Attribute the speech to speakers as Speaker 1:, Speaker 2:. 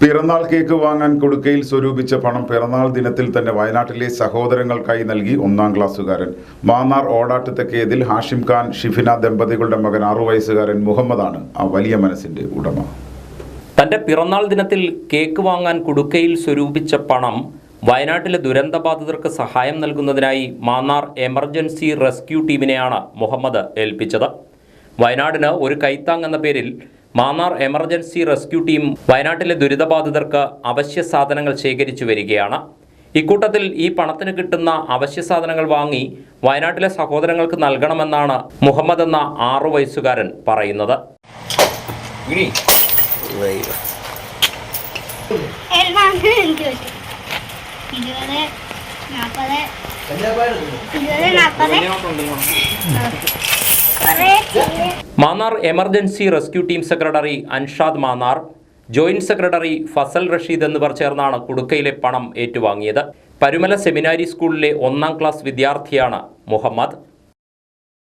Speaker 1: പിറന്നാൾ കേക്ക് വാങ്ങാൻ കൊടുക്കയിൽ സ്വരൂപിച്ച പണം പിറന്നാൾ ദിനത്തിൽ തന്നെ വയനാട്ടിലെ സഹോദരങ്ങൾക്കായി നൽകി ഒന്നാം ക്ലാസ്സുകാരൻ. മാന്നാർ ഓടാട്ട് തെക്കേതിൽ ഹാഷിം ഖാൻ ഷിഫിന ദമ്പതികളുടെ മകൻ ആറു വയസ്സുകാരൻ മുഹമ്മദാണ് ആ വലിയ മനസ്സിന്റെ ഉടമ.
Speaker 2: തന്റെ പിറന്നാൾ ദിനത്തിൽ കേക്ക് വാങ്ങാൻ കുടുക്കയിൽ സ്വരൂപിച്ച പണം വയനാട്ടിലെ ദുരന്തബാധിതർക്ക് സഹായം നൽകുന്നതിനായി മാന്നാർ എമർജൻസി റെസ്ക്യൂ ടീമിനെയാണ് മുഹമ്മദ് ഏൽപ്പിച്ചത്. വയനാടിന് ഒരു കൈത്താങ് എന്ന പേരിൽ മാന്നാർ എമർജൻസി റെസ്ക്യൂ ടീം വയനാട്ടിലെ ദുരിതബാധിതർക്ക് അവശ്യ സാധനങ്ങൾ ശേഖരിച്ചു വരികയാണ്. ഇക്കൂട്ടത്തിൽ ഈ പണത്തിന് കിട്ടുന്ന അവശ്യ സാധനങ്ങൾ വാങ്ങി വയനാട്ടിലെ സഹോദരങ്ങൾക്ക് നൽകണമെന്നാണ് മുഹമ്മദ് എന്ന ആറു വയസ്സുകാരൻ പറയുന്നത്.
Speaker 3: ഇരുപത് നാൽപ്പത്
Speaker 2: Mannar emergency rescue team secretary Anshad Mannar joint secretary Fazal Rasheed എന്നിവർ ചേർന്നാണ് കുടുക്കയിലെ പണം ഏറ്റുവാങ്ങിയത്. പരുമല സെമിനാരി സ്കൂളിലെ ഒന്നാം ക്ലാസ് വിദ്യാർത്ഥിയാണ് മുഹമ്മദ്.